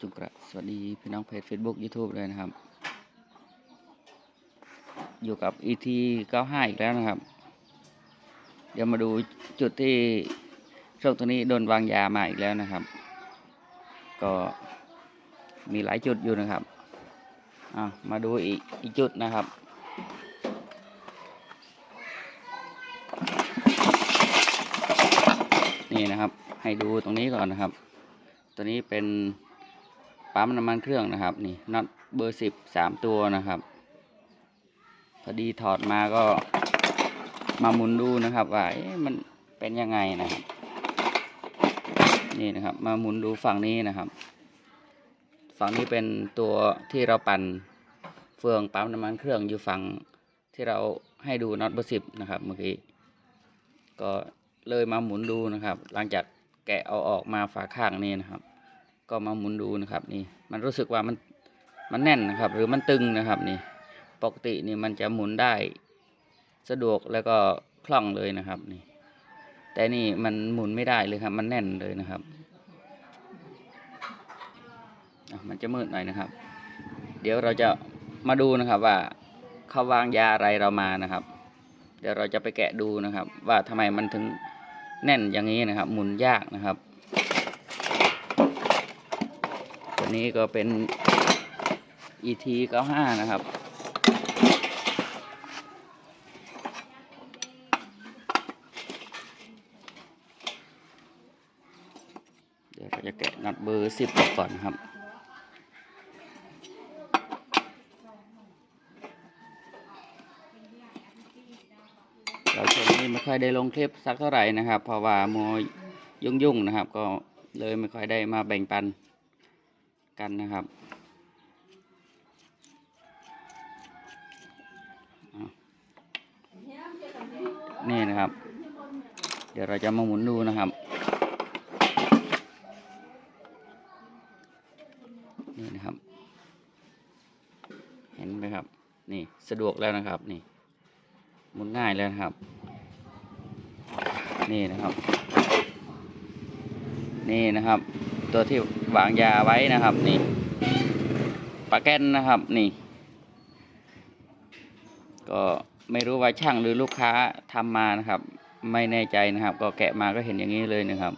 จุกระสวัสดีพี่น้องเพจ Facebook YouTube เลยนะครับ อยู่กับ ET 95 อีกแล้วนะครับ เดี๋ยวมาดูจุดที่ช่วงตัวนี้โดนวางยามาอีกแล้วนะครับ ก็มีหลายจุดอยู่นะครับอะมาดูอีกอีกจุดนะครับนี่นะครับ ให้ดูตรงนี้ก่อนนะครับ ตัวนี้เป็น ปั๊มน้ำมันเครื่องนะครับนี่น็อตเบอร์สิบสามตัวนะครับ พอดีถอดมาก็มาหมุนดูนะครับว่ามันเป็นยังไงนะครับ นี่นะครับ มาหมุนดูฝั่งนี้นะครับ ฝั่งนี้เป็นตัวที่เราปั่นเฟืองปั๊มน้ำมันเครื่องอยู่ฝั่งที่เราให้ดูน็อตเบอร์สิบนะครับเมื่อกี้ก็เลยมาหมุนดูนะครับ หลังจากแกะเอาออกมาฝาข้างนี้นะครับ ก็มาหมุนดูนะครับนี่มันรู้สึกว่ามันมันแน่นนะครับ หรือมันตึงนะครับนี่ปกตินี่มันจะหมุนได้สะดวกแล้วก็คล่องเลยนะครับนี่แต่นี่มันหมุนไม่ได้เลยครับ มันแน่นเลยนะครับมันจะมืดหน่อยนะครับ เดี๋ยวเราจะมาดูนะครับว่าเขาวางยาอะไรเรามานะครับ เดี๋ยวเราจะไปแกะดูนะครับ ว่าทำไมมันถึงแน่นอย่างนี้นะครับ หมุนยากนะครับ ตัว นี้ก็เป็น ET 95นะครับ เดี๋ยวเราจะแกะน็อตเบอร์10ออกก่อนครับเราช่วงนี้ไม่ค่อยได้ลงคลิปสักเท่าไหร่นะครับ เพราะว่ามวยุ่งๆนะครับ ก็เลยไม่ค่อยได้มาแบ่งปัน กันนะครับนี่นะครับ เดี๋ยวเราจะมาหมุนดูนะครับนี่นะครับ เห็นไหมครับ นี่สะดวกแล้วนะครับ นี่หมุนง่ายแล้วนะครับ นี่นะครับ นี่นะครับ ตัวที่วางยาไว้นะครับนี่ปลาแก้นนะครับนี่ ก็ไม่รู้ว่าช่างหรือลูกค้าทำมานะครับ ไม่แน่ใจนะครับ ก็แกะมาก็เห็นอย่างนี้เลยนะครับ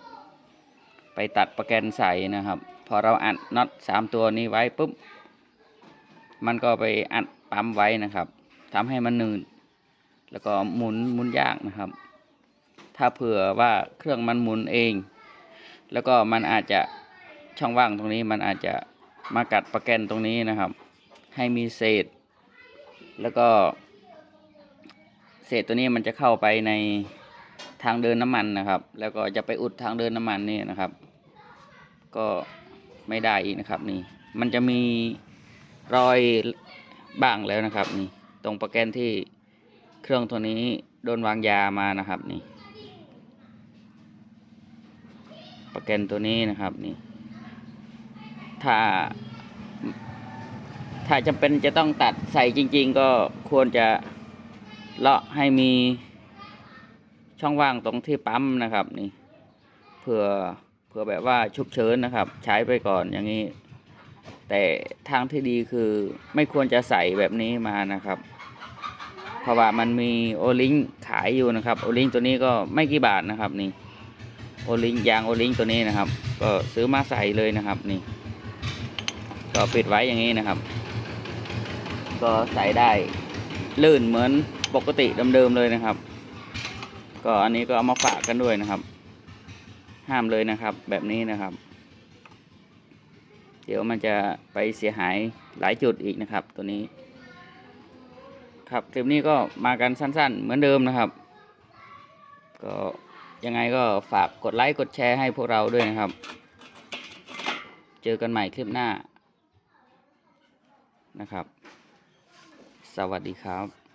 ไปตัดปลาแกนใส่นะครับ พอเราอัดน็อตสามตัวนี้ไว้ปุ๊บมันก็ไปอัดปั๊มไว้นะครับทำให้มันหนืดแล้วก็หมุนหมุนยากนะครับ ถ้าเผื่อว่าเครื่องมันหมุนเอง แล้วก็มันอาจจะ ช่องว่างตรงนี้มันอาจจะมากัดประแกนตรงนี้นะครับ ให้มีเศษ แล้วก็ เศษตัวนี้มันจะเข้าไปในทางเดินน้ำมันนะครับ แล้วก็จะไปอุดทางเดินน้ำมันนี่นะครับ ก็ไม่ได้อีกนะครับนี่ มันจะมีรอยบ้างแล้วนะครับ นี่ ตรงประแกรมที่เครื่องตัวนี้โดนวางยามานะครับ นี่ประแกรมตัวนี้นะครับนี่ ถ้า ถ้าจำเป็นจะต้องตัดใส่จริง ๆ ก็ควรจะเลาะให้มีช่องว่างตรงที่ปั๊มนะครับนี่เผื่อเผื่อแบบว่าฉุกเฉินนะครับ ใช้ไปก่อนอย่างนี้ แต่ทางที่ดีคือไม่ควรจะใส่แบบนี้มานะครับ เพราะว่ามันมีโอลิงขายอยู่นะครับโอลิงตัวนี้ก็ไม่กี่บาทนะครับนี่โอลิงยางโอลิงตัวนี้นะครับ ก็ซื้อมาใส่เลยนะครับนี่ ก็ปิดไว้อย่างนี้นะครับ ก็ใส่ได้ลื่นเหมือนปกติเดิมๆเลยนะครับ ก็อันนี้ก็เอามาฝากกันด้วยนะครับ ห้ามเลยนะครับ แบบนี้นะครับ เดี๋ยวมันจะไปเสียหายหลายจุดอีกนะครับ ตัวนี้ ครับคลิปนี้ก็มากันสั้น ๆ เหมือนเดิมนะครับ ก็ยังไงก็ฝากกดไลค์กดแชร์ให้พวกเราด้วยนะครับ เจอกันใหม่คลิปหน้า นะครับ สวัสดีครับ